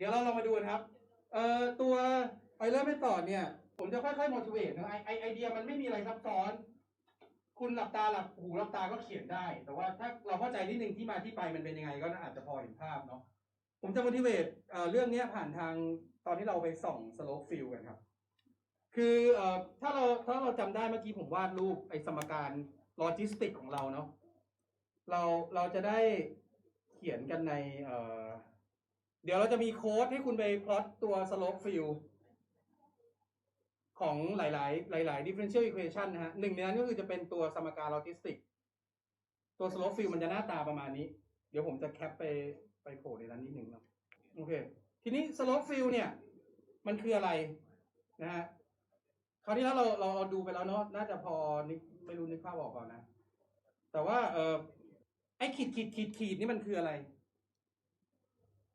เดี๋ยวเราลองมาดูนะครับเอ่อตัวไอเลอร์ไม่ต่อเนี่ย ผมจะค่อยๆ motivate นะไอไอไอเดียมันไม่มีอะไรซับซ้อน คุณหลับตาหลับหูหลับตาก็เขียนได้ แต่ว่าถ้าเราเข้าใจนิดนึงที่มาที่ไปมันเป็นยังไงก็อาจจะพอเห็นภาพเนาะผมจะ motivate เอ่อเรื่องเนี้ยผ่านทางตอนที่เราไปส่อง slope field กันครับ คือเอ่อถ้าเราถ้าเราจำได้เมื่อกี้ผมวาดรูปไอสมการโลจิสติกของเราเนาะเราเราจะได้เขียนกันในเอ่อ เดี๋ยวเราจะมีโค้ดให้คุณไปพลอตตัว slope field ของหลาย ๆ หลาย ๆ differential equation นะฮะหนึ่งในนั้นก็คือจะเป็นตัวสมการโลจิสติก ตัว slope field มันจะหน้าตาประมาณนี้ เดี๋ยวผมจะแคปไปไปโผล่ในนั้นนิดหนึ่งเนาะโอเค ทีนี้ slope field เนี่ย มันคืออะไรนะฮะคราวที่แล้วเราเราเราดูไปแล้วเนาะน่าจะพอนึกไม่รู้นึกภาพออกก่อนนะ แต่ว่าเออไอขีดขีดขีดขีดนี่มันคืออะไร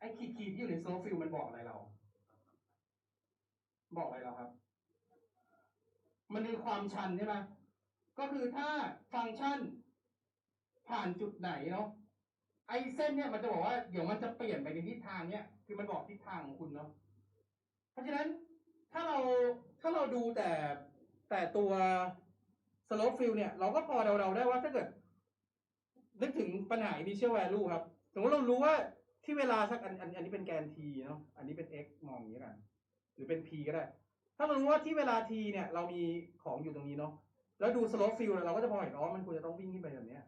อ้ขีดขีดที่อยู่ใน slope field มันบอกอะไรเรา บอกอะไรเราครับ มันคือความชันใช่ไหมก็คือถ้าฟังก์ชันผ่านจุดไหนเนาะไอ้เส้นเนี่ยมันจะบอกว่าเดี๋ยวมันจะเปลี่ยนไปในทิศทางเนี่ยคือมันบอกทิศทางของคุณเนาะเพราะฉะนั้นถ้าเราถ้าเราดูแต่แต่ตัว slope field เนี่ย เราก็พอเดาๆได้ว่าถ้าเกิด นึกถึงปัญหา initial value ครับสมมติเรารู้ว่า ที่เวลาสักอันอันอันนี้เป็นแกน t เนาะอันนี้เป็น x มองอย่างนี้กัน หรือเป็น p ก็ได้ ถ้าเรารู้ว่าที่เวลา t เนี่ยเรามีของอยู่ตรงนี้เนาะแล้วดู slope field เราก็จะพอเห็นอ๋อมันควรจะต้องวิ่งขึ้นไปแบบเนี้ย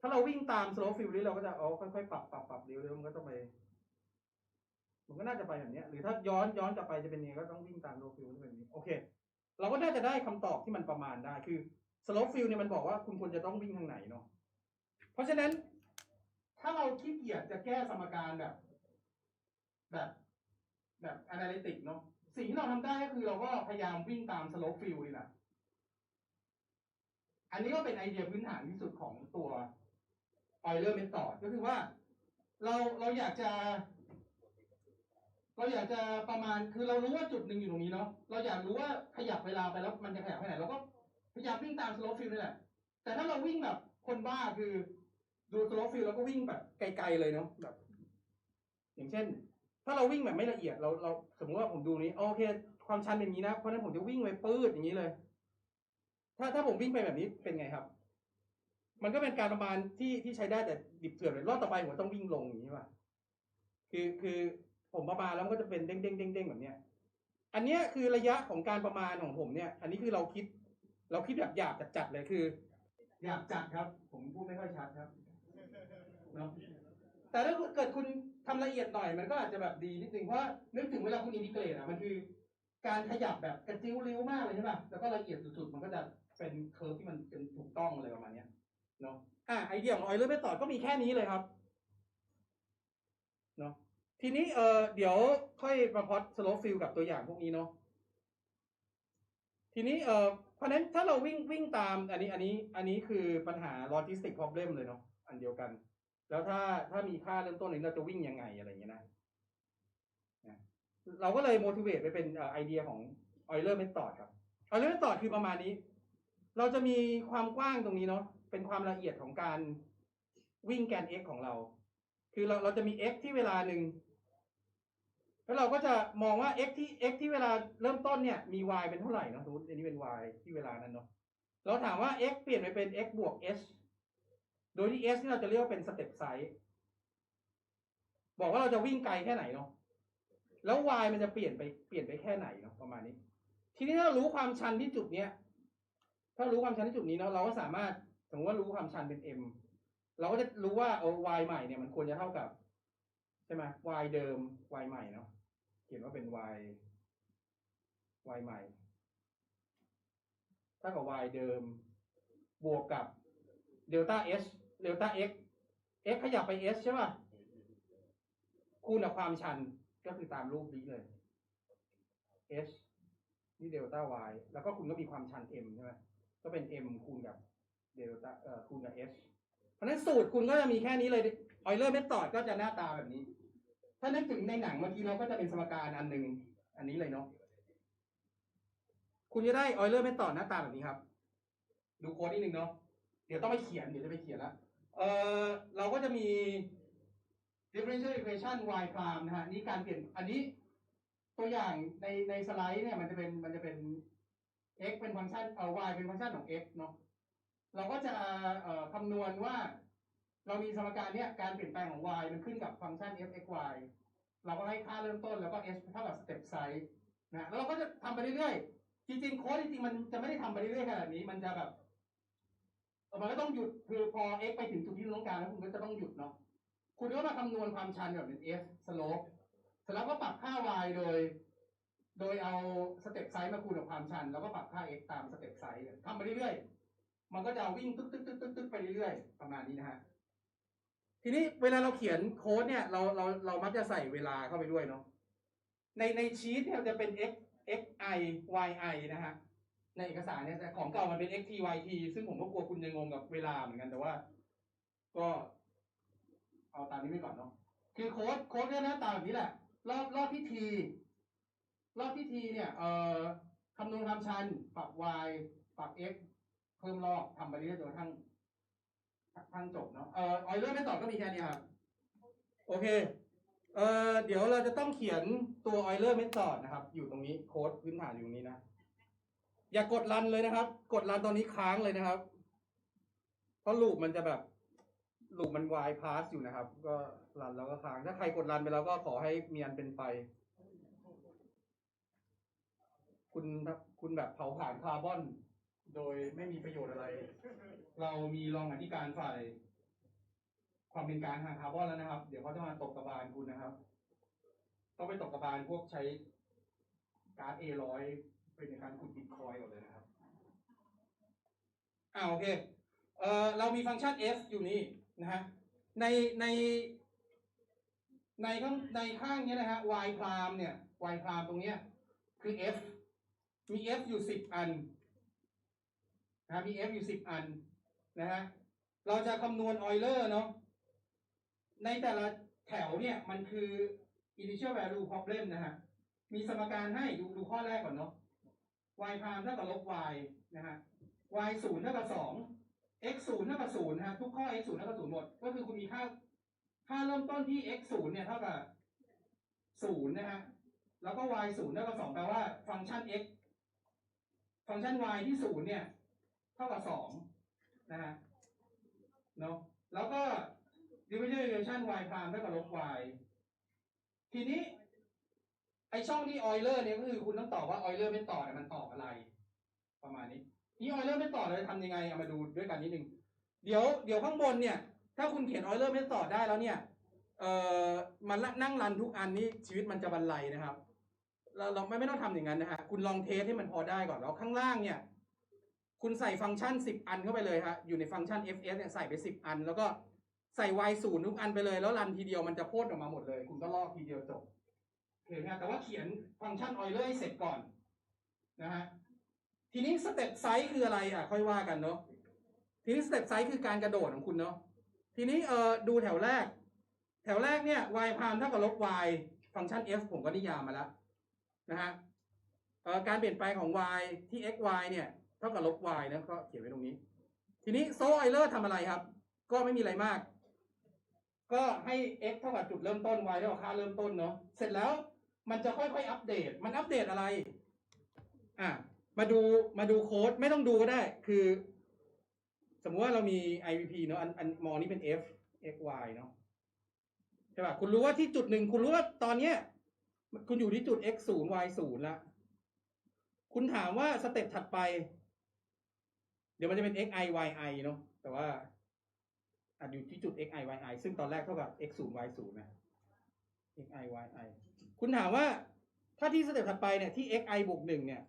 ถ้าเราวิ่งตาม slope field นี้เราก็จะอ๋อค่อยๆปรับปรับปรับเร็วๆมันก็ต้องไปมันก็น่าจะไปแบบนี้หรือถ้าย้อนย้อนกลับไปจะเป็นยังไงก็ต้องวิ่งตาม slope field แบบนี้โอเค เราก็น่าจะได้คำตอบที่มันประมาณได้คือ slope field เนี่ยมันบอกว่าคุณควรจะต้องวิ่งทางไหนเนาะเพราะฉะนั้น ถ้าเราขี้เกียจจะแก้สมการแบบ แบบ แบบ analytic เนาะสิ่งที่เราทำได้ก็คือเราก็พยายามวิ่งตาม slope field นี่แหละอันนี้ก็เป็นไอเดียพื้นฐานที่สุดของตัว Euler method ก็คือว่า เราเราอยากจะ เราอยากจะประมาณคือเรารู้ว่าจุดหนึ่งอยู่ตรงนี้เนาะเราอยากรู้ว่าขยับเวลาไปแล้วมันจะขยับไปไหนเราก็พยายามวิ่งตาม slope field นี่แหละแต่ถ้าเราวิ่งแบบคนบ้าคือ ดู slope field แล้วก็วิ่งแบบไกลๆเลยเนาะแบบ อย่างเช่น ถ้าเราวิ่งแบบไม่ละเอียดเราเราสมมติว่าผมดูนี้โอเค ความชันเป็นอย่างนี้นะเพราะฉะนั้นผมจะวิ่งไปปื้ดอย่างนี้เลย ถ้าถ้าผมวิ่งไปแบบนี้เป็นไงครับ มันก็เป็นการประมาณที่ที่ใช้ได้แต่ดิบเถื่อนเลยรอบต่อไปผมต้องวิ่งลงอย่างนี้ป่ะคือคือผมประมาณแล้วมันก็จะเป็นเด้งเด้งเด้งเด้งแบบเนี้ย อันเนี้ยคือระยะของการประมาณของผมเนี่ย อันนี้คือเราคิด เราคิดแบบหยาบจัดๆเลยคือหยาบจัดครับ ผมพูดไม่ค่อยชัดครับ เนาะแต่ถ้าเกิดคุณทำละเอียดหน่อยมันก็อาจจะแบบดีนิดนึงเพราะนึกถึงเวลาคุณอินทิเกรตอะมันคือ การขยับแบบกระจิ้วริ้วมากเลยใช่ป่ะแล้วก็ละเอียดสุดๆมันก็จะเป็นเคอร์ฟที่มันเป็นถูกต้องอะไรประมาณเนี้ยเนาะอะไอเดียของออยเลอร์เมธอดก็มีแค่นี้เลยครับเนาะทีนี้เออเดี๋ยวค่อยมาพอดสโลฟิลกับตัวอย่างพวกนี้เนาะทีนี้เออเพราะนั้นถ้าเราวิ่งวิ่งตามอันนี้อันนี้อันนี้คือปัญหา logistic problem เลยเนาะอันเดียวกัน แล้วถ้าถ้ามีค่าเริ่มต้นนี้เราจะวิ่งยังไงอะไรอย่างเงี้ยนะเราก็เลย motivate ไปเป็นไอเดียของ Euler method ครับ Euler method คือประมาณนี้ เราจะมีความกว้างตรงนี้เนาะเป็นความละเอียดของการวิ่งแกน x ของเรา คือเราเราจะมี x ที่เวลาหนึ่งแล้วเราก็จะมองว่า x ที่ x ที่เวลาเริ่มต้นเนี่ยมี y เป็นเท่าไหร่เนาะสมมติอันนี้เป็น y ที่เวลานั้นเนาะเราถามว่า x เปลี่ยนไปเป็น x บวก h โดยที่ s ที่เราจะเรียกว่าเป็นสเต็ปไซส์บอกว่าเราจะวิ่งไกลแค่ไหนเนาะแล้ว y มันจะเปลี่ยนไปเปลี่ยนไปแค่ไหนเนาะประมาณนี้ ทีนี้ถ้ารู้ความชันที่จุดเนี้ย ถ้ารู้ความชันที่จุดนี้เนาะเราก็สามารถสมมติว่ารู้ความชันเป็น m เราก็จะรู้ว่าเออ y ใหม่เนี่ยมันควรจะเท่ากับใช่ไหม y เดิม y ใหม่เนาะเขียนว่าเป็น y y ใหม่เท่ากับ y เดิม บวกกับเดลต้า h เดลต้า x x ขยับไป s ใช่ป่ะ คูณกับความชันก็คือตามรูปนี้เลย h นี่เดลต้า y แล้วก็คุณก็มีความชัน m ใช่ไหมก็เป็น m คูณกับเดลต้าเอ่อคูณกับ h เพราะนั้นสูตรคุณก็จะมีแค่นี้เลยออยเลอร์เมธอดก็จะหน้าตาแบบนี้ ถ้านึกถึงในหนังเมื่อกี้เราก็จะเป็นสมการอันหนึ่งอันนี้เลยเนาะคุณจะได้ออยเลอร์เมธอดหน้าตาแบบนี้ครับ ดูโค้ดนิดนึงเนาะเดี๋ยวต้องไปเขียนเดี๋ยวจะไปเขียนละ เออเราก็จะมี differential equation y prime นะฮะนี่การเปลี่ยนอันนี้ตัวอย่างในในสไลด์เนี่ยมันจะเป็นมันจะเป็น x เป็นฟังก์ชันเอ่อ y เป็นฟังก์ชันของ x เนาะเราก็จะเอ่อคำนวณว่า เรามีสมการเนี่ยการเปลี่ยนแปลงของ y มันขึ้นกับฟังก์ชัน f x y เราก็ให้ค่าเริ่มต้นแล้วก็ s เท่ากับ step size นะแล้วเราก็จะทำไปเรื่อยๆ จริงๆ โค้ดจริงๆ มันจะไม่ได้ทำไปเรื่อยๆขนาดนี้ มันจะแบบ มันก็ต้องหยุดคือพอ x ไปถึงจุดที่เราต้องการแล้วคุณก็จะต้องหยุดเนาะคุณก็มาคำนวณความชันแบบเป็น f slope เสร็จแล้วก็ปรับค่า y โดย โดยเอาสเต็ปไซส์มาคูณกับความชัน แล้วก็ปรับค่า x ตามสเต็ปไซส์ทำไปเรื่อยๆ มันก็จะวิ่งตึ๊กตึ๊กตึ๊กตึ๊กตึ๊กไปเรื่อยๆ ประมาณนี้นะฮะ ทีนี้เวลาเราเขียนโค้ดเนี่ยเราเราเรามักจะใส่เวลาเข้าไปด้วยเนาะ ในในชีตเนี่ยจะเป็น x x i y i นะฮะ ในเอกสารเนี่ยแต่ของเก่ามันเป็น x t y t ซึ่งผมก็กลัวคุณจะงงกับเวลาเหมือนกันแต่ว่า ก็เอาตามนี้ไปก่อนเนาะคือโค้ดโค้ดก็หน้าตาแบบนี้แหละ รอบรอบที่ t รอบที่ t เนี่ยเอ่อคำนวณความชันปรับ y ปรับ x เพิ่มรอบทำไปเรื่อยๆจนกระทั่งทั้งจบเนาะเอ่อออยเลอร์ไม่ตอบก็มีแค่นี้ครับโอเคเอ่อเดี๋ยวเราจะต้องเขียนตัว Euler method นะครับ อยู่ตรงนี้โค้ดพื้นฐานอยู่ตรงนี้นะ อย่ากดรันเลยนะครับ กดรันตอนนี้ค้างเลยนะครับ เพราะลูปมันจะแบบลูปมัน y pass อยู่นะครับ ก็รันแล้วก็ค้าง ถ้าใครกดรันไปแล้วก็ขอให้มีอันเป็นไป คุณคุณแบบเผาผลาญคาร์บอน โดยไม่มีประโยชน์อะไร เรามีรองอธิการฝ่าย ความเป็นกลางทางคาร์บอนแล้วนะครับ เดี๋ยวเขาจะมาตกกระบาลคุณนะครับ ต้องไปตกกระบาลพวกใช้การ์ด A ร้อย เป็นการขุดบิตคอยน์ก่อนเลยนะครับอ่าโอเคเอ่อเรามีฟังก์ชัน f อยู่นี่นะฮะในในในข้างในข้างเนี้ยนะฮะ y พรามเนี่ย y พรามตรงเนี้ยคือ f มี f อยู่สิบอันนะมี f อยู่สิบอันนะฮะเราจะคำนวณออยเลอร์เนาะในแต่ละแถวเนี่ยมันคือ initial value problem นะฮะมีสมการให้ดูดูข้อแรกก่อนเนาะ y พรามเท่ากับลบ y นะฮะ y ศูนย์เท่ากับสอง x ศูนย์เท่ากับศูนย์นะฮะทุกข้อ x ศูนย์เท่ากับศูนย์หมด ก็คือคุณมีค่า ค่าเริ่มต้นที่ x ศูนย์เนี่ยเท่ากับศูนย์นะฮะ แล้วก็ y ศูนย์เท่ากับสองแปลว่าฟังก์ชัน x ฟังก์ชัน y ที่ศูนย์เนี่ย เท่ากับสองนะฮะ เนาะ แล้วก็ division equation y prime เท่ากับลบ y ทีนี้ ช่องที่ออยเลอร์เนี่ยก็คือคุณต้องตอบว่าออยเลอร์ไม่ตอเนี่ยมันตอบอะไร ประมาณนี้นี่ออยเลอร์ไม่ตอบเลยทำยังไงเอามาดูด้วยกันนิดนึงเดี๋ยวเดี๋ยวข้างบนเนี่ย ถ้าคุณเขียนออยเลอร์ไม่ตอได้แล้วเนี่ยเอ่อมันนั่งรันทุกอันนี้ชีวิตมันจะบรรลัยนะครับ เราเราไม่ไม่ต้องทำอย่างนั้นนะฮะคุณลองเทสให้มันพอได้ก่อนแล้วข้างล่างเนี่ย คุณใส่ฟังก์ชัน 10 อันเข้าไปเลยฮะอยู่ในฟังก์ชัน fs เนี่ยใส่ไป 10 อัน แล้วก็ใส่ y ศูนย์ทุกอันไปเลยแล้วรันทีเดียวมันจะโพดออกมาหมดเลย คุณก็ลอกทีเดียวจบ โอเคนะแต่ว่าเขียนฟังก์ชัน Euler ให้เสร็จก่อนนะฮะทีนี้สเต็ปไซส์คืออะไรอะ ค่อยว่ากันเนาะทีนี้สเต็ปไซส์คือการกระโดดของคุณเนาะทีนี้เออดูแถวแรก แถวแรกเนี่ย y พามเท่ากับลบ y ฟังก์ชัน f ผมก็นิยามมาแล้วนะฮะเอ่อการเปลี่ยนแปลงของ y ที่ x y เนี่ยเท่ากับลบ y นะก็เขียนไว้ตรงนี้ ทีนี้โซไอเลอร์ทำอะไรครับ ก็ไม่มีอะไรมาก ก็ให้ x เท่ากับจุดเริ่มต้น y เท่ากับค่าเริ่มต้นเนาะเสร็จแล้ว มันจะค่อยๆอัปเดต มันอัปเดตอะไร อะ มาดู มาดูโค้ด ไม่ต้องดูก็ได้ คือ สมมุติว่าเรามี IVP เนาะอัน อันมองนี้เป็น f x y เนาะใช่ป่ะ คุณรู้ว่าที่จุดหนึ่ง คุณรู้ว่าตอนเนี้ย คุณอยู่ที่จุด x ศูนย์ y ศูนย์ละ คุณถามว่าสเต็ปถัดไป เดี๋ยวมันจะเป็น x i y i เนาะแต่ว่าอาจอยู่ที่จุด x i y i ซึ่งตอนแรกเท่ากับ x ศูนย์ y ศูนย์นะ x i y i คุณถามว่าถ้าที่สเต็ปถัดไปเนี่ยที่ x i บวกหนึ่งเนี่ย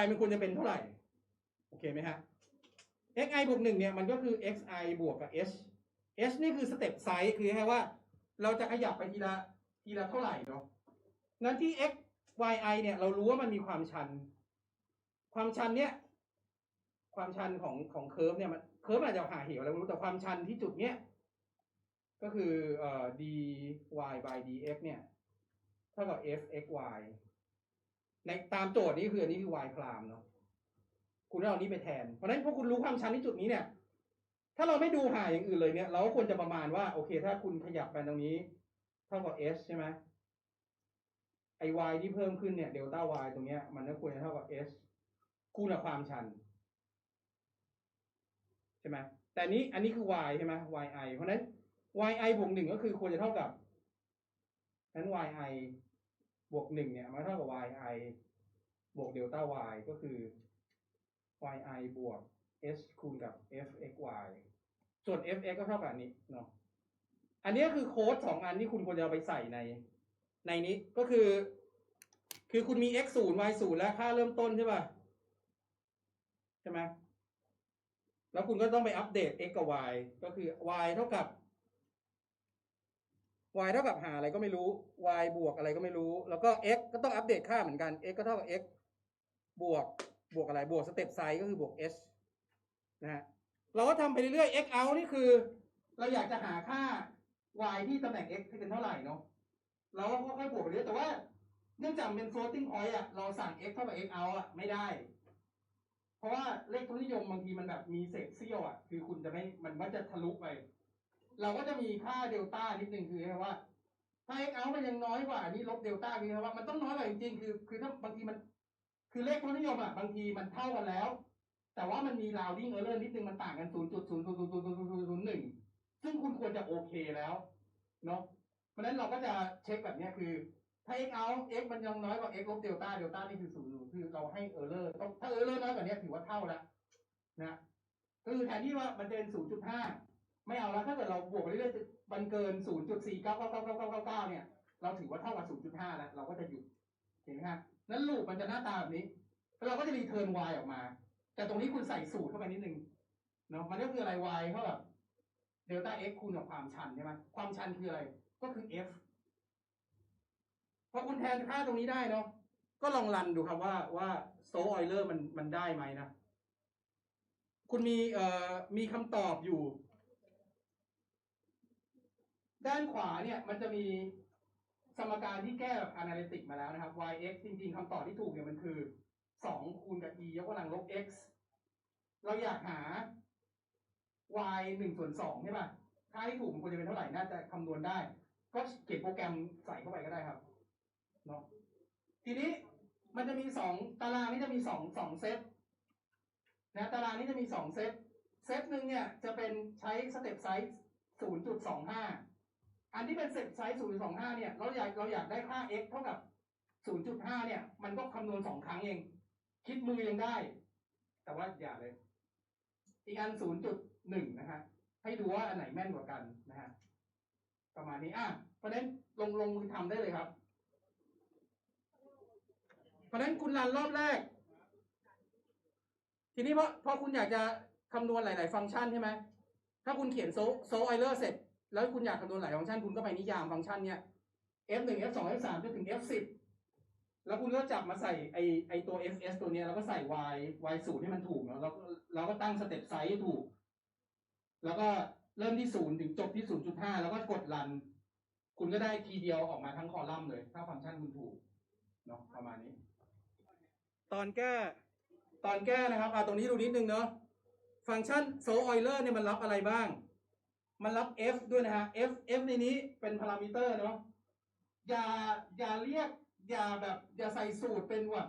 y มันควรจะเป็นเท่าไหร่ โอเคไหมฮะ x i บวกหนึ่งเนี่ยมันก็คือ x i บวกกับ h h นี่คือสเต็ปไซส์คือแค่ว่า เราจะขยับไปทีละทีละเท่าไหร่เนาะงั้นที่ x y i เนี่ย เรารู้ว่ามันมีความชัน ความชันเนี่ย ความชันของของเคอร์ฟเนี่ยมันเคอร์ฟอาจจะหาเหวอะไรไม่รู้แต่ความชันที่จุดเนี้ย ก็คือเอ่อ d y by d x เนี่ยเท่ากับ f x y ในตามโจทย์นี้คืออันนี้คือ y พรามเนาะคุณเอาอันนี้ไปแทน เพราะฉะนั้นพอคุณรู้ความชันที่จุดนี้เนี่ย ถ้าเราไม่ดูหาอย่างอื่นเลยเนี่ย เราก็ควรจะประมาณว่า โอเค ถ้าคุณขยับไปตรงนี้ เท่ากับ s ใช่ไหมไอ y ที่เพิ่มขึ้นเนี่ยเดลต้า y ตรงเนี้ยมันก็ควรจะเท่ากับ s คูณกับความชัน ใช่ไหมแต่นี้อันนี้คือ y ใช่ไหม yi เพราะฉะนั้น yi บวกหนึ่งก็คือควรจะเท่ากับนั้น yi บวกหนึ่งเนี่ยมันเท่ากับ yi บวกเดลต้า y ก็คือ yi บวก s คูณกับ fxy ส่วน fx ก็เท่ากับอันนี้เนาะอันนี้คือโค้ดสองอันที่คุณควรจะเอาไปใส่ใน ในนี้ก็คือ คือคุณมี x ศูนย์ y ศูนย์แล้วค่าเริ่มต้นใช่ป่ะใช่ไหมแล้วคุณก็ต้องไปอัปเดต x กับ y ก็คือ y เท่ากับ y เท่ากับหาอะไรก็ไม่รู้ y บวกอะไรก็ไม่รู้ แล้วก็ x ก็ต้องอัปเดตค่าเหมือนกัน x ก็เท่ากับ x บวกบวกอะไรบวกสเต็ปไซส์ก็คือบวก s นะฮะเราก็ทำไปเรื่อยๆ x out นี่คือ เราอยากจะหาค่า y ที่ตำแหน่ง x ที่เป็นเท่าไหร่เนาะเราก็ค่อยๆบวกไปเรื่อยแต่ว่าเนื่องจากเป็น floating point อะเราสั่ง x เท่ากับ x out อะไม่ได้ เพราะว่าเลขทุนนิยมบางทีมันแบบมีเศษเสี้ยวอะคือคุณจะไม่มันว่าจะทะลุไป เราก็จะมีค่าเดลต้านิดหนึ่งคือว่า ถ้า x out มันยังน้อยกว่าอันนี้ลบเดลต้าคือว่ามันต้องน้อยกว่าจริงๆคือ คือถ้าบางทีมัน คือเลขทุนนิยมอะบางทีมันเท่ากันแล้ว แต่ว่ามันมี rounding error นิดนึงมันต่างกัน0.0000001ซึ่งคุณควรจะโอเคแล้วเนาะเพราะฉะนั้นเราก็จะเช็คแบบนี้คือถ้า x out x มันยังน้อยกว่า x ลบเดลต้าเดลต้านี่คือศูนย์คือเราให้ error ต้องถ้า error น้อยกว่านี้ถือว่าเท่าแล้วนะคือแทนที่ว่ามันจะเป็น0.5 ไม่เอาแล้วถ้าเกิดเราบวกไปเรื่อยๆมันเกิน 0.4999999 เนี่ย เราถือว่าเท่ากับ 0.5 แล้ว เราก็จะหยุด เห็นไหมฮะนั้นลูปมันจะหน้าตาแบบนี้ แล้วเราก็จะรีเทิร์น y ออกมา แต่ตรงนี้คุณใส่สูตรเข้าไปนิดนึง เนาะมันก็คืออะไร y เท่ากับเดลต้า x คูณกับความชันใช่ไหมความชันคืออะไร ก็คือ f พอคุณแทนค่าตรงนี้ได้เนาะ ก็ลองรันดูครับว่าว่าโซออยเลอร์มันมันได้ไหมนะ คุณมีเอ่อมีคำตอบอยู่ ด้านขวาเนี่ยมันจะมีสมการที่แก้แบบ analytic มาแล้วนะครับ y x จริงๆคำตอบที่ถูกเนี่ยมันคือ 2 คูณกับ e ยกกำลังลบ x เราอยากหา y 1ส่วน2ใช่ป่ะค่าที่ถูกมันควรจะเป็นเท่าไหร่น่าจะคำนวณได้ ก็เขียนโปรแกรมใส่เข้าไปก็ได้ครับเนาะทีนี้มันจะมีสองตารางนี้จะมีสองสองเซตนะตารางนี้จะมีสองเซตเซตหนึ่งเนี่ยจะเป็นใช้สเต็ปไซส์0.25อั อันที่เป็นสเต็ปไซส์0.25เนี่ย เราอยากเราอยากได้ค่า x เท่ากับ0.5เนี่ย มันก็คำนวณสองครั้งเอง คิดมือยังได้ แต่ว่าอย่าเลย อีกอัน0.1นย์จุดหนึ่งนะฮะ ให้ดูว่าอันไหนแม่นกว่ากันนะฮะ ประมาณนี้ อะ เพราะฉะนั้นลงลงมือทำได้เลยครับ เพราะฉะนั้นคุณรันรอบแรก ทีนี้เพอพอคุณอยากจะคำนวณหลาย ๆ ฟังก์ชันใช่ไหม ถ้าคุณเขียนโซโซไอเลอร์เสร็จ แล้วคุณอยากคำนวณหลายฟังก์ชันคุณก็ไปนิยามฟังก์ชันเนี่ย f1 f2 f3 จนถึง f10 แล้วคุณก็จับมาใส่ไอไอตัว fs ตัวเนี้ยแล้วก็ใส่ y y ศูนย์ให้มันถูกเนาะแล้วก็เราก็ตั้งสเต็ปไซส์ให้ถูก แล้วก็เริ่มที่ศูนย์ถึงจบที่0.5แล้วก็กดรัน คุณก็ได้ทีเดียวออกมาทั้งคอลัมน์เลย ถ้าฟังก์ชันคุณถูกเนาะประมาณนี้ ตอนแก้ตอนแก้นะครับอ่าตรงนี้ดูนิดนึงเนาะฟังก์ชันโซออยเลอร์เนี่ยมันรับอะไรบ้าง มันรับ f ด้วยนะฮะ f f ในนี้เป็นพารามิเตอร์เนาะอย่าอย่าเรียก อย่าแบบ อย่าใส่สูตรเป็นแบบ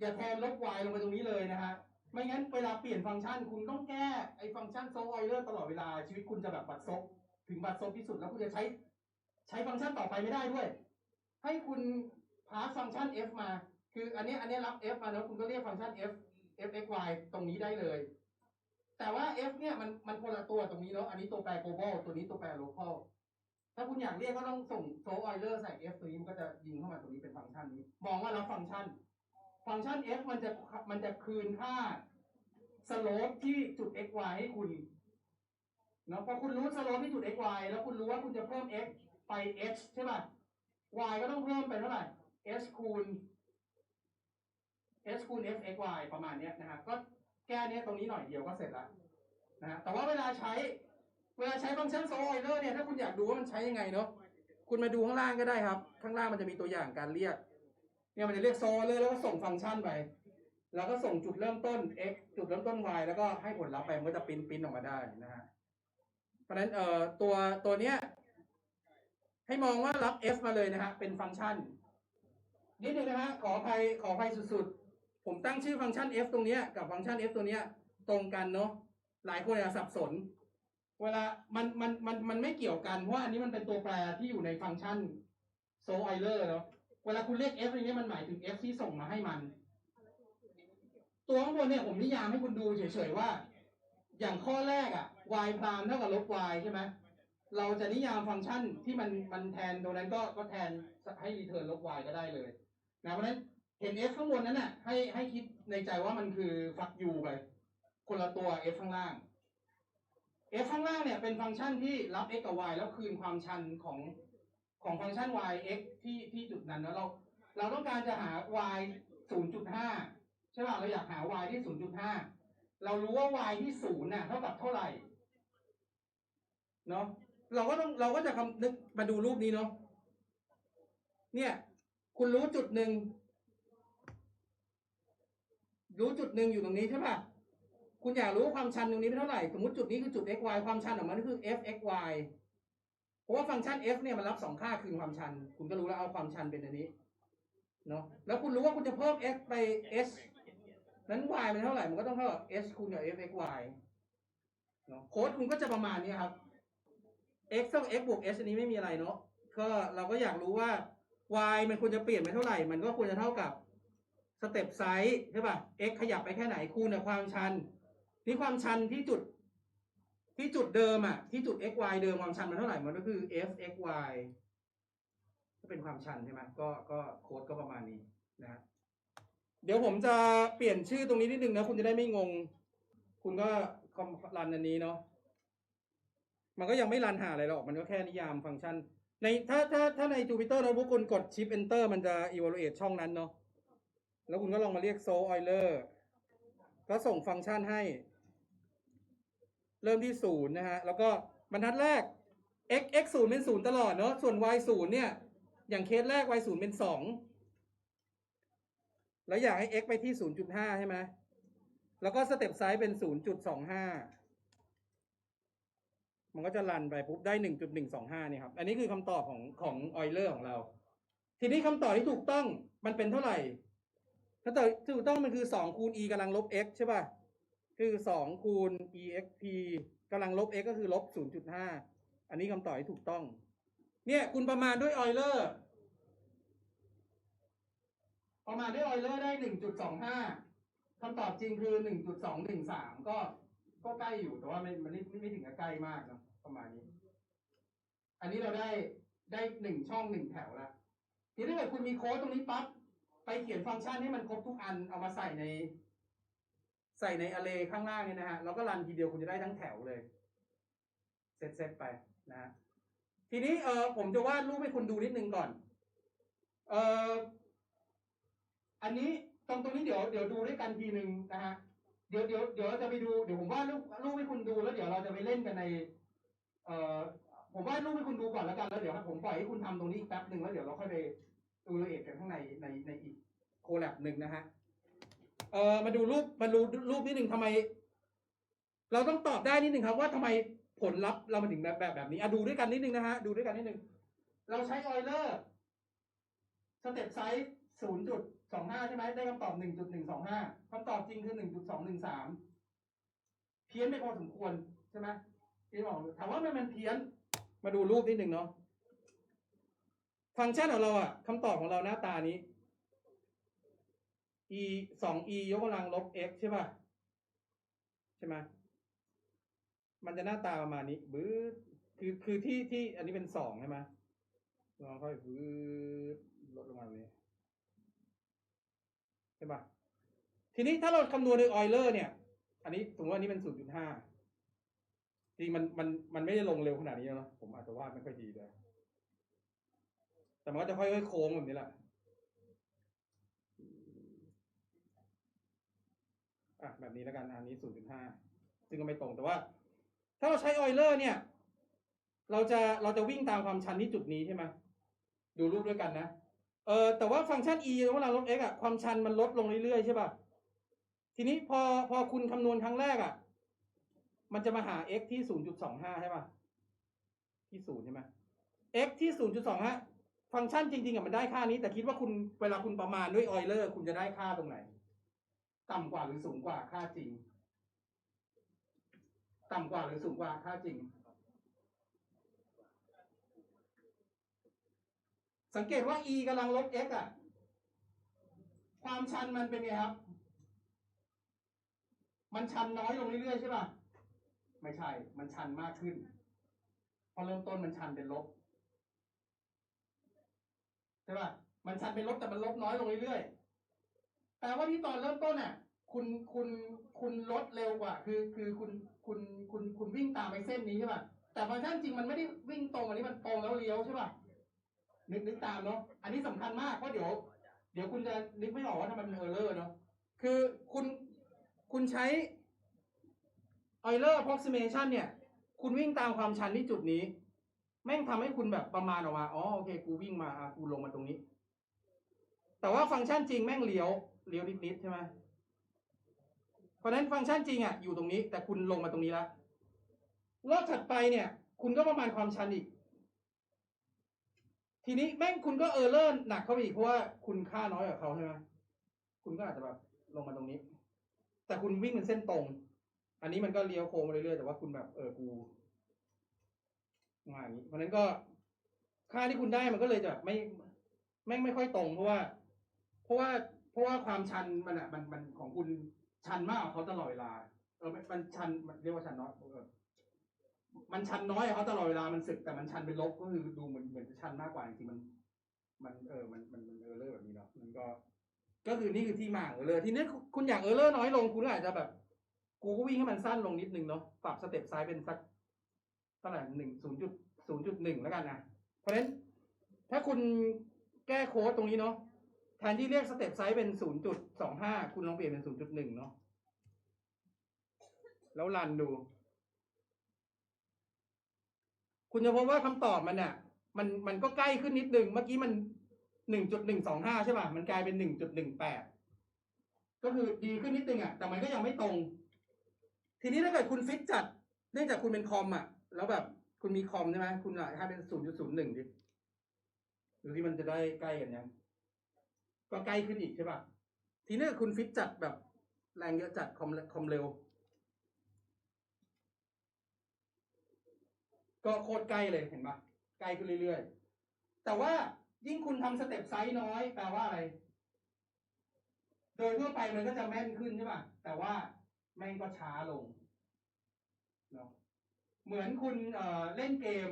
อย่าแทนลบ y ลงไปตรงนี้เลยนะฮะไม่งั้นเวลาเปลี่ยนฟังก์ชันคุณต้องแก้ไอ้ฟังก์ชันโซออยเลอร์ตลอดเวลาชีวิตคุณจะแบบบัดซบถึงบัดซบที่สุดแล้วคุณจะใช้ ใช้ฟังก์ชันต่อไปไม่ได้ด้วย ให้คุณพาสฟังก์ชัน f มา คืออันนี้อันนี้รับ f มาแล้วคุณก็เรียกฟังก์ชัน f f x y ตรงนี้ได้เลย แต่ว่า f เนี่ยมันมันคนละตัวตรงนี้เนาะอันนี้ตัวแปร global ตัวนี้ตัวแปร local ถ้าคุณอยากเรียกก็ต้องส่งโซออยเลอร์ใส่ f ตัวนี้มันก็จะยิงเข้ามาตรงนี้เป็นฟังก์ชันนี้ มองว่ารับฟังก์ชัน ฟังก์ชัน f มันจะมันจะคืนค่า slope ที่จุด x y ให้คุณเนาะพอคุณรู้ slope ที่จุด x y แล้วคุณรู้ว่าคุณจะเพิ่ม x ไป h ใช่ป่ะ y ก็ต้องเพิ่มไปเท่าไหร่ h คูณ h คูณ f x y ประมาณเนี้ยนะฮะก็ แก้เนี้ยตรงนี้หน่อยเดียวก็เสร็จแล้วนะฮะแต่ว่าเวลาใช้ เวลาใช้ฟังก์ชันโซออยเลอร์เนี่ยถ้าคุณอยากดูว่ามันใช้ยังไงเนาะคุณมาดูข้างล่างก็ได้ครับ ข้างล่างมันจะมีตัวอย่างการเรียก เนี่ยมันจะเรียกโซออยเลอร์แล้วก็ส่งฟังก์ชันไปเราก็ส่งจุดเริ่มต้น x จุดเริ่มต้น y แล้วก็ให้ผลลัพธ์ไปมันก็จะปริ้นปริ้นออกมาได้นะฮะเพราะฉะนั้นเอ่อตัวตัวเนี้ยให้มองว่ารับ f มาเลยนะฮะเป็นฟังก์ชันนิดนึงนะฮะขออภัยขออภัยสุดๆ ผมตั้งชื่อฟังก์ชัน f ตรงนี้กับฟังก์ชัน f ตัวนี้ตรงกันเนาะหลายคนอาจจะสับสน เวลามันมันมันมันไม่เกี่ยวกันเพราะว่าอันนี้มันเป็นตัวแปรที่อยู่ในฟังก์ชันโซไอเลอร์เนาะเวลาคุณเรียก f อย่างเงี้มันหมายถึง f ที่ส่งมาให้มัน ตัวข้างบนเนี่ยผมนิยามให้คุณดูเฉยๆว่า อย่างข้อแรกอะ y พรามเท่ากับลบ y ใช่ไหมเราจะนิยามฟังก์ชันที่มันมันแทนตรงนั้นก็ก็แทนให้รีเทิร์นลบ y ก็ได้เลยนะเพราะฉะนั้น เห็น f ข้างบนนั้นน่ะให้ให้คิดในใจว่ามันคือฟัก u ไป คนละตัว f ข้างล่าง f ข้างล่างเนี่ยเป็นฟังก์ชันที่รับ x กับ y แล้วคืนความชันของของฟังก์ชัน y x ที่ที่จุดนั้นแล้วเรา เราต้องการจะหา y 0.5 ใช่ป่ะเราอยากหา y ที่ 0.5 เรารู้ว่า y ที่0น่ะเท่ากับเท่าไหร่เนาะเราก็ต้องเราก็จะคำนึกมาดูรูปนี้เนาะเนี่ย คุณรู้จุดหนึ่ง รู้จุดหนึ่งอยู่ตรงนี้ใช่ป่ะ คุณอยากรู้ความชันตรงนี้เป็นเท่าไหร่ สมมติจุดนี้คือจุด x y ความชันออกมานี่คือ f x y เพราะว่าฟังก์ชัน f เนี่ยมันรับสองค่าคืนความชัน คุณก็รู้แล้วเอาความชันเป็นอันนี้ เนาะ แล้วคุณรู้ว่าคุณจะเพิ่ม x ไป s นั้น y มันเท่าไหร่ มันก็ต้องเท่ากับ s คูณกับ f x y เนาะ โค้ดคุณก็จะประมาณนี้ครับ x เท่ากับ x บวก s อันนี้ไม่มีอะไรเนาะ ก็เราก็อยากรู้ว่า y มันควรจะเปลี่ยนไปเท่าไหร่ มันก็ควรจะเท่ากับ สเต็ปไซส์ใช่ป่ะ x ขยับไปแค่ไหนคูณกับความชัน นี่ความชันที่จุด ที่จุดเดิมอะ ที่จุด x y เดิมความชันมันเท่าไหร่มันก็คือ f x y ก็เป็นความชันใช่ไหมก็ก็โค้ดก็ประมาณนี้นะเดี๋ยวผมจะเปลี่ยนชื่อตรงนี้นิดนึงนะ คุณจะได้ไม่งง คุณก็คอมรันอันนี้เนาะมันก็ยังไม่รันหาอะไรหรอก มันก็แค่นิยามฟังก์ชัน ในถ้าถ้าถ้าใน Jupyter Notebook คุณกด Shift Enter มันจะ evaluate ช่องนั้นเนาะ แล้วคุณก็ลองมาเรียก so Euler ก็ส่งฟังก์ชันให้ เริ่มที่ศูนย์นะฮะ แล้วก็บรรทัดแรก x x ศูนย์เป็นศูนย์ตลอดเนาะส่วน y ศูนย์เนี่ย อย่างเคสแรก y ศูนย์เป็นสองแล้วอยากให้ x ไปที่ศูนย์จุดห้าใช่ไหมแล้วก็สเต็ปไซส์เป็นศูนย์จุดสองห้ามันก็จะรันไปปุ๊บได้หนึ่งจุดหนึ่งสองห้านี่ครับ อันนี้คือคำตอบของของออยเลอร์ของเรา ทีนี้คำตอบที่ถูกต้องมันเป็นเท่าไหร่ คำตอบถูกต้องมันคือสองคูณ e กำลังลบ x ใช่ป่ะ คือสองคูณ exp กำลังลบ x ก็คือลบศูนย์จุดห้าอันนี้คำตอบที่ถูกต้อง เนี่ยคุณประมาณด้วยออยเลอร์ประมาณด้วยออยเลอร์ได้หนึ่งจุดสองห้าคำตอบจริงคือหนึ่งจุดสองหนึ่งสามก็ก็ใกล้อยู่แต่ว่าม่มันไม่ไม่ถึงกับใกล้มากนะประมาณนี้ อันนี้เราได้ได้หนึ่งช่องหนึ่งแถวแล้วทีนี้ถ้าเกิดคุณมีโค้ดตรงนี้ปั๊บ เขียนฟังก์ชันให้มันครบทุกอันเอามาใส่ใน ใส่ในอ r ร a y ข้างล่างนี่นะฮะแล้วก็รันทีเดียวคุณจะได้ทั้งแถวเลยเซตเซตไปนะฮะทีนี้เออผมจะวาดรูปให้คุณดูนิดนึงก่อนเอออันนี้ตรงตรงนี้เดี๋ยวเดี๋ยวดูด้วยกันทีหนึ่งนะฮะเดี๋ยวเดี๋ยวเดี๋ยวจะไปดูเดี๋ยวผมวาดรูปรูปให้คุณดูแล้วเดี๋ยวเราจะไปเล่นกันใน เออผมวาดรูปให้คุณดูก่อนแล้วกันแล้วเดี๋ยวผมปล่อยให้คุณทำตรงนี้อีกแป๊บหนึ่งแล้วเดี๋ยวเราค่อยไป ดูรายละเอียดกันข้างในในในอีกโคแลบหนึ่งนะฮะเออมาดูรูปมาดูรูปนิดหนึ่งทำไม เราต้องตอบได้นิดหนึ่งครับ ว่าทำไมผลลัพธ์เรามาถึงแบบแบบแบบนี้อะดูด้วยกันนิดหนึ่งนะฮะดูด้วยกันนิดหนึ่งเราใช้ออยเลอร์สเต็ปไซส์ศูนย์จุดสองห้าใช่ไหมได้คำตอบหนึ่งจุดหนึ่งสองห้าคำตอบจริงคือหนึ่งจุดสองหนึ่งสามเพี้ยนไปพอสมควรใช่ไหมพี่บอกถามว่ามันมันเพี้ยน มาดูรูปนิดหนึ่งเนาะ ฟังก์ชันของเราอะคำตอบของเราหน้าตานี้ e สอง e ยกกำลังลบ x ใช่ป่ะ ใช่ไหมมันจะหน้าตาประมาณนี้บื้อคือคือที่ที่อันนี้เป็นสองใช่ไหมลองค่อยบื้อลดลงมาตรงนี้ใช่ป่ะ ทีนี้ถ้าเราคำนวณโดยออยเลอร์เนี่ย อันนี้สมมติว่านี้เป็นศูนย์จุดห้าจริงมันมันมันไม่ได้ลงเร็วขนาดนี้เนาะผมอาจจะวาดไม่ค่อยดีเลย แต่มันก็จะค่อยๆโค้งแบบนี้แหละอะแบบนี้แล้วกันอันนี้ศูนย์จุดห้าซึ่งก็ไม่ตรงแต่ว่า ถ้าเราใช้ออยเลอร์เนี่ย เราจะเราจะวิ่งตามความชันที่จุดนี้ใช่ไหมดูรูปด้วยกันนะเออแต่ว่าฟังก์ชัน e เวลาลบ x อะความชันมันลดลงเรื่อยๆใช่ป่ะทีนี้พอพอคุณคำนวณครั้งแรกอะมันจะมาหา x ที่ศูนย์จุดสองห้าใช่ป่ะ ที่ศูนย์ใช่ไหม x ที่ศูนย์จุดสองห้า ฟังก์ชันจริงๆอะมันได้ค่านี้ แต่คิดว่าคุณเวลาคุณประมาณด้วยออยเลอร์คุณจะได้ค่าตรงไหน ต่ำกว่าหรือสูงกว่าค่าจริง ต่ำกว่าหรือสูงกว่าค่าจริง สังเกตว่า e กำลังลบ x อะความชันมันเป็นไงครับ มันชันน้อยลงเรื่อยๆใช่ป่ะ ไม่ใช่ มันชันมากขึ้น พอเริ่มต้นมันชันเป็นลบ ช่ป่ะมันชันเป็นลบแต่มันลบน้อยลงเรื่อยๆแปลว่าที่ตอนเริ่มต้นน่ะ คุณคุณคุณลดเร็วกว่า คือคือคุณคุณคุณคุณวิ่งตามไปเส้นนี้ใช่ป่ะแต่ฟังก์ชันจริงมันไม่ได้วิ่งตรงอันนี้มันตรงแล้วเลี้ยวใช่ป่ะนึกนึกตามเนาะอันนี้สำคัญมากเพราะเดี๋ยว เดี๋ยวคุณจะนึกไม่ออกว่าทำไมมันเออร์เลอร์เนาะคือคุณคุณใช้ Euler approximation เนี่ย คุณวิ่งตามความชันที่จุดนี้ แม่งทำให้คุณแบบประมาณออกมาอ๋อโอเคกูวิ่งมาอะกูลงมาตรงนี้ แต่ว่าฟังก์ชันจริงแม่งเลี้ยวเลี้ยวนิดๆใช่ไหมเพราะนั้นฟังก์ชันจริงอะอยู่ตรงนี้ แต่คุณลงมาตรงนี้แล้วรอบถัดไปเนี่ย คุณก็ประมาณความชันอีก ทีนี้แม่งคุณก็เออร์เลอร์หนักเข้าไปอีกเพราะว่าคุณค่าน้อยกว่าเขาใช่ไหมคุณก็อาจจะแบบลงมาตรงนี้ แต่คุณวิ่งเป็นเส้นตรง อันนี้มันก็เลี้ยวโค้งมาเรื่อยๆแต่ว่าคุณแบบเออกู มาอย่างนี้เพราะนั้นก็ค่าที่คุณได้มันก็เลยจะไม่แม่ไม่ค่อยตรง เพราะว่า เพราะว่าเพราะว่าความชันมันอะมันมันของคุณชันมากกว่าเขาตลอดเวลา เออมันชันมันเรียกว่าชันน้อยเออมันชันน้อยเขาตลอดเวลามันสึกแต่มันชันเป็นลบก็คือดูเหมือนเหมือนจะชันมากกว่าจริงๆมัน มันเออมันมันมันเออเลอร์แบบนี้เนาะมันก็ ก็คือนี่คือที่มาเออเลอร์ทีนี้คุณอยากเออเลอร์น้อยลงคุณก็อาจจะแบบ กูก็วิ่งให้มันสั้นลงนิดนึงเนาะปรับสเต็ปซ้ายเป็นสัก เท่าไหร่หนึ่งศูนย์จุดศูนย์จุดหนึ่งแล้วกันนะเพราะฉะนั้นถ้าคุณแก้โค้ดตรงนี้เนาะแทนที่เรียกสเต็ปไซส์เป็นศูนย์จุดสองห้าคุณลองเปลี่ยนเป็นศูนย์จุดหนึ่งเนาะแล้วรันดู คุณจะพบว่าคำตอบมันเนี่ยมันมันก็ใกล้ขึ้นนิดนึง เมื่อกี้มันหนึ่งจุดหนึ่งสองห้าใช่ป่ะมันกลายเป็นหนึ่งจุดหนึ่งแปดก็คือดีขึ้นนิดนึงอะแต่มันก็ยังไม่ตรง ทีนี้ถ้าเกิดคุณฟิกจัด เนื่องจากคุณเป็นคอมอะ แล้วแบบคุณมีคอมใช่ไหมคุณอะถ้าเป็นศูนย์จุดศูนย์หนึ่งดิหรือที่มันจะได้ใกล้กันยังก็ใกล้ขึ้นอีกใช่ป่ะ ทีนี้คุณฟิกจัดแบบแรงเยอะจัดคอมคอมเร็ว ก็โคตรใกล้เลยเห็นปะใกล้ขึ้นเรื่อยๆ แต่ว่ายิ่งคุณทำสเต็ปไซส์น้อย แปลว่าอะไร โดยทั่วไปมันก็จะแม่นขึ้นใช่ป่ะ แต่ว่าแม่งก็ช้าลง เหมือนคุณเอ่อเล่นเกม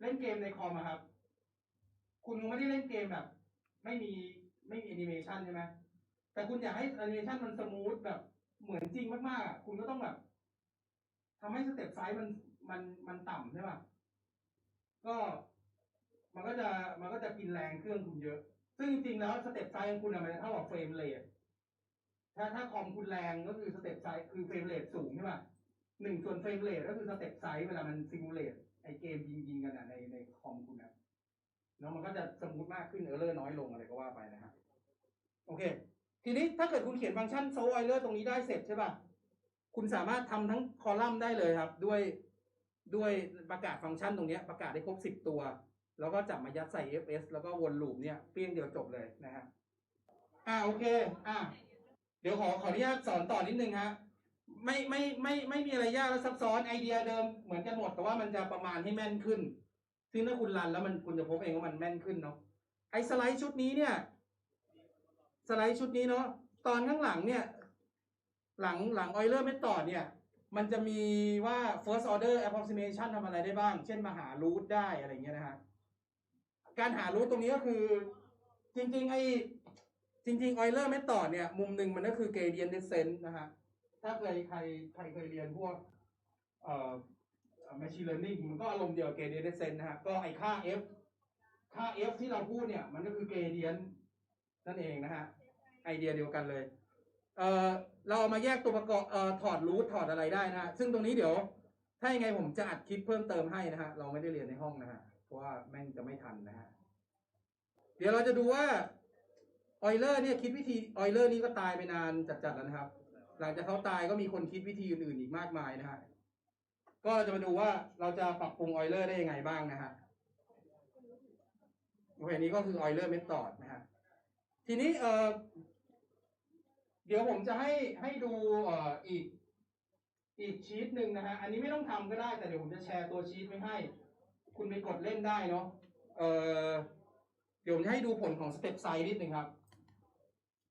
เล่นเกมในคอมอะครับ คุณไม่ได้เล่นเกมแบบ ไม่มีไม่มีแอนิเมชันใช่ไหมแต่คุณอยากให้แอนิเมชันมันสมูทแบบ เหมือนจริงมากๆอะคุณก็ต้องแบบทำให้สเต็ปไซส์มันมันมันต่ำใช่ป่ะก็มันก็จะมันก็จะกินแรงเครื่องคุณเยอะ ซึ่งจริงๆแล้วสเต็ปไซส์ของคุณอะมันจะเท่ากับเฟรมเรทถ้าถ้าคอมคุณแรงก็คือสเต็ปไซส์คือเฟรมเรทสูงใช่ป่ะ หนึ่งส่วนเฟรมเรทก็คือสเต็ปไซส์เวลามันซิมูเลตไอเกมยิงยิงกันอะในในคอมคุณอะแล้วมันก็จะสมูทมากขึ้นเออร์เลอร์น้อยลงอะไรก็ว่าไปนะฮะโอเค ทีนี้ถ้าเกิดคุณเขียนฟังก์ชันโซไอเลอร์ตรงนี้ได้เสร็จใช่ป่ะคุณสามารถทำทั้งคอลัมน์ได้เลยครับ ด้วยด้วยประกาศฟังก์ชันตรงนี้ประกาศได้ครบสิบตัว แล้วก็จับมายัดใส่ fs แล้วก็วนลูปเนี่ยเปี้ยงเดียวจบเลยนะฮะอ่าโอเค อ่าเดี๋ยวขอขออนุญาตสอนต่อนิดนึงฮะ ไม่ไม่ไม่ไม่มีอะไรยากและซับซ้อนไอเดียเดิมเหมือนกันหมดแต่ว่ามันจะประมาณให้แม่นขึ้น ซึ่งถ้าคุณรันแล้วมันคุณจะพบเองว่ามันแม่นขึ้นเนาะไอสไลด์ชุดนี้เนี่ย สไลด์ชุดนี้เนาะตอนข้างหลังเนี่ย หลังหลัง Euler method เนี่ย มันจะมีว่า first order approximation ทำอะไรได้บ้าง เช่นมาหา root ได้อะไรเงี้ยนะฮะการหา root ตรงนี้ก็คือ จริง ๆ ไอจริงๆ Euler method เนี่ย มุมหนึ่งมันก็คือ gradient descent นะฮะ ถ้าเคยใครใครเคยเรียนพวกเอ่อ machine learning มันก็อารมณ์เดียว gradient descent นะฮะก็ไอค่า f ค่า f ที่เราพูดเนี่ย มันก็คือ gradient นั่นเองนะฮะไอเดียเดียวกันเลยเอ่อเราเอามาแยกตัวประกอบเอ่อถอดรูทถอดอะไรได้นะฮะซึ่งตรงนี้เดี๋ยว ถ้ายังไงผมจะอัดคลิปเพิ่มเติมให้นะฮะเราไม่ได้เรียนในห้องนะฮะเพราะว่าแม่งจะไม่ทันนะฮะเดี๋ยวเราจะดูว่าออยเลอร์เนี่ยคิดวิธีออยเลอร์นี่ก็ตายไปนานจัดๆแล้วนะครับ หลังจากเขาตายก็มีคนคิดวิธีอื่นๆอีกมากมายนะฮะก็จะมาดูว่าเราจะปรับปรุงออยเลอร์ได้ยังไงบ้างนะฮะโอเคนี้ก็คือออยเลอร์เมธอดนะฮะทีนี้เออเดี๋ยวผมจะให้ให้ดูเอ่ออีกอีกชีตหนึ่งนะฮะ อันนี้ไม่ต้องทำก็ได้ แต่เดี๋ยวผมจะแชร์ตัวชีตไว้ให้ คุณไปกดเล่นได้เนาะเออเดี๋ยวผมจะให้ดูผลของสเต็ปไซด์นิดหนึ่งครับ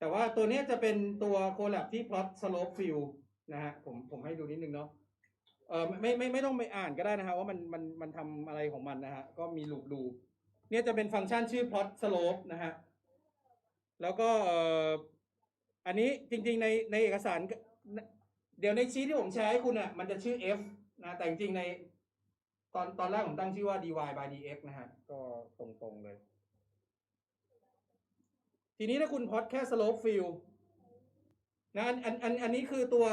แต่ว่าตัวนี้จะเป็นตัวโคแลบที่ plot slope field นะฮะผมผมให้ดูนิดนึงเนาะเออไม่ไม่ไม่ต้องไปอ่านก็ได้นะฮะว่ามันมันมันทำอะไรของมันนะฮะก็มีลูปลูปเนี่ยจะเป็นฟังก์ชันชื่อ plot slope นะฮะแล้วก็เอ่ออันนี้จริงๆในในเอกสาร เดี๋ยวในชีทที่ผมแชร์ให้คุณอะมันจะชื่อ f นะแต่จริงๆในตอนตอนแรกผมตั้งชื่อว่า dy by dx นะฮะก็ตรงๆเลย ทีนี้ถ้าคุณพอดแค่ slope field นะอันอันอันอันนี้คือตัว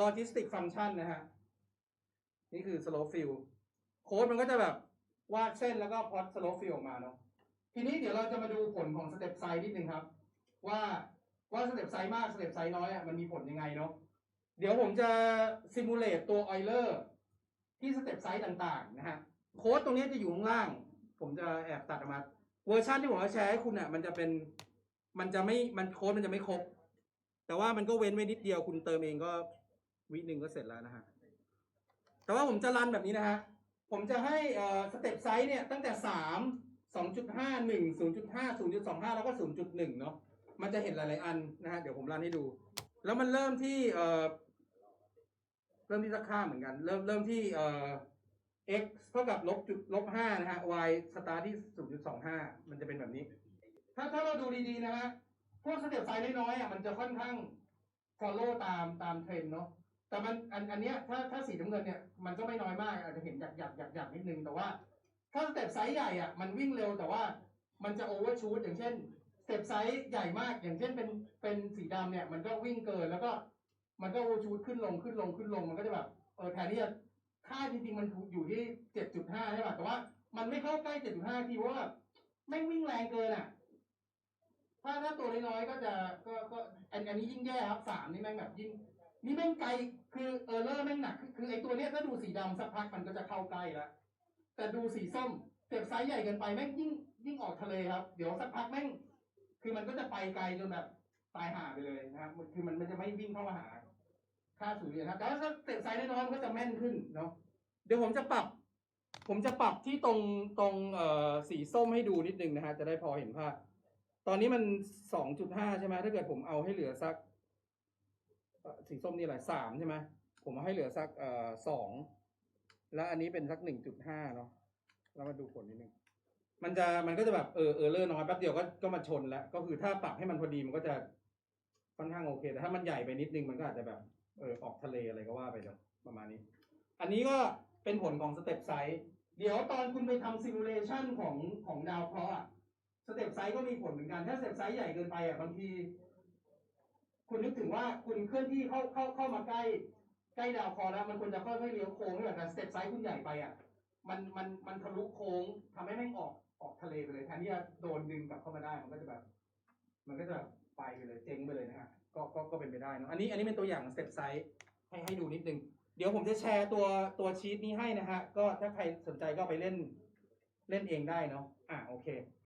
logistic function นะฮะ นี่คือ slope field โค้ดมันก็จะแบบวาดเส้นแล้วก็พอด slope field ออกมาเนาะทีนี้เดี๋ยวเราจะมาดูผลของสเต็ปไซด์นิดนึงครับ ว่าว่าสเต็ปไซด์มากสเต็ปไซด์น้อยอะมันมีผลยังไงเนาะเดี๋ยวผมจะซิมูเลตตัวออยเลอร์ที่สเต็ปไซด์ต่างๆนะฮะโค้ดตรงนี้จะอยู่ข้างล่าง ผมจะแอบตัดออกมา เวอร์ชันที่ผมจะแชร์ให้คุณอะมันจะเป็น มันจะไม่มันโค้ดมันจะไม่ครบ แต่ว่ามันก็เว้นไว้นิดเดียวคุณเติมเองก็วิหนึ่งก็เสร็จแล้วนะฮะแต่ว่าผมจะรันแบบนี้นะฮะผมจะให้สเต็ปไซส์เนี่ยตั้งแต่สามสองจุดห้าหนึ่งศูนย์จุดห้าศูนย์จุดสองห้าแล้วก็ศูนย์จุดหนึ่งเนาะมันจะเห็นหลาย ๆ อันนะฮะเดี๋ยวผมรันให้ดู แล้วมันเริ่มที่เอ่อเริ่มที่สักค่าเหมือนกัน เริ่มเริ่มที่เอ่อ x เท่ากับลบจุดลบห้านะฮะ y สตาร์ทที่ศูนย์จุดสองห้ามันจะเป็นแบบนี้ ถ้าถ้าเราดูดีๆนะฮะพวกสเต็ปไซส์น้อยๆอะมันจะค่อนข้าง follow ตามตามเทรนเนาะแต่มันอันอันเนี้ยถ้าถ้าสีน้ำเงินเนี่ยมันก็ไม่น้อยมากอาจจะเห็นหยักหยักหยักหยักนิดนึงแต่ว่า ถ้าสเต็ปไซส์ใหญ่อะมันวิ่งเร็วแต่ว่ามันจะโอเวอร์ชูตอย่างเช่นสเต็ปไซส์ใหญ่มากอย่างเช่นเป็นเป็นสีดำเนี่ย มันก็วิ่งเกินแล้วก็มันก็โอเวอร์ชูตขึ้นลงขึ้นลงขึ้นลงมันก็จะแบบเออแทนที่จะค่าจริงๆมันอยู่ที่เจ็ดจุดห้าใช่ป่ะแต่ว่า มันไม่เข้าใกล้เจ็ดจุดห้าทีเพราะว่าแม่งวิ่งแรงเกินอะ ถ้าถ้าตัวน้อยๆก็จะก็ก็อันอันนี้ยิ่งแย่ครับสามนี่แม่งแบบยิ่งนี่แม่งไกลคือเออร์เลอร์แม่งหนัก คือคือไอตัวเนี้ยถ้าดูสีดำสักพักมันก็จะเข้าใกล้ล้วแต่ดูสีส้มเต็บไซส์ใหญ่เกินไปแม่งยิ่งยิ่งออกทะเลครับ เดี๋ยวสักพักแม่ง คือมันก็จะไปไกลจนแบบตายห่าไปเลยนะครับมันคือมันมันจะไม่วิ่งเข้ามาหา ค่าสูญเรียนครับแต่ถ้าเต็บไซส์น้อยๆมันก็จะแม่นขึ้นเนาะเดี๋ยวผมจะปรับ ผมจะปรับที่ตรงตรงเอ่อสีส้มให้ดูนิดนึงนะฮะจะได้พอเห็นภาพ ตอนนี้มันสองจุดห้าใช่ไหมถ้าเกิดผมเอาให้เหลือสักสีส้มนี่อะไรสามใช่ไหมผมเอาให้เหลือสักเอ่อสองแล้วอันนี้เป็นสักหนึ่งจุดห้าเนาะแล้วมาดูผลนิดนึงมันจะมันก็จะแบบเออเออเลอร์น้อยแป๊บเดียวก็ก็มาชนแล้ว ก็คือถ้าปรับให้มันพอดีมันก็จะค่อนข้างโอเค แต่ถ้ามันใหญ่ไปนิดนึงมันก็อาจจะแบบเออออกทะเลอะไรก็ว่าไปเนาะประมาณนี้ อันนี้ก็เป็นผลของสเต็ปไซส์เดี๋ยวตอนคุณไปทำซิมูเลชันของของดาวเคราะห์อะ สเต็ปไซส์ก็มีผลเหมือนกัน ถ้าสเต็ปไซส์ใหญ่เกินไปอะบางที คุณนึกถึงว่าคุณเคลื่อนที่เข้าเข้าเข้ามาใกล้ ใกล้ดาวคราะห์แล้วมันควรจะค่อยๆเลี้ยวโค้งให้แบบแต่สเต็ปไซส์คุณใหญ่ไปอะ มันมันมันทะลุโค้งทำให้แม่งออกออกทะเลไปเลยแทนที่จะโดนดึงกลับเข้ามาได้มันก็จะแบบ มันก็จะไปไปเลยเจ๊งไปเลยนะฮะก็ก็ก็เป็นไปได้นะอันนี้อันนี้เป็นตัวอย่างสเต็ปไซส์ให้ให้ดูนิดนึงเดี๋ยวผมจะแชร์ตัวตัวชีตนี้ให้นะฮะ ก็ถ้าใครสนใจก็ไปเล่นเล่นเองได้เนาะอะโอเค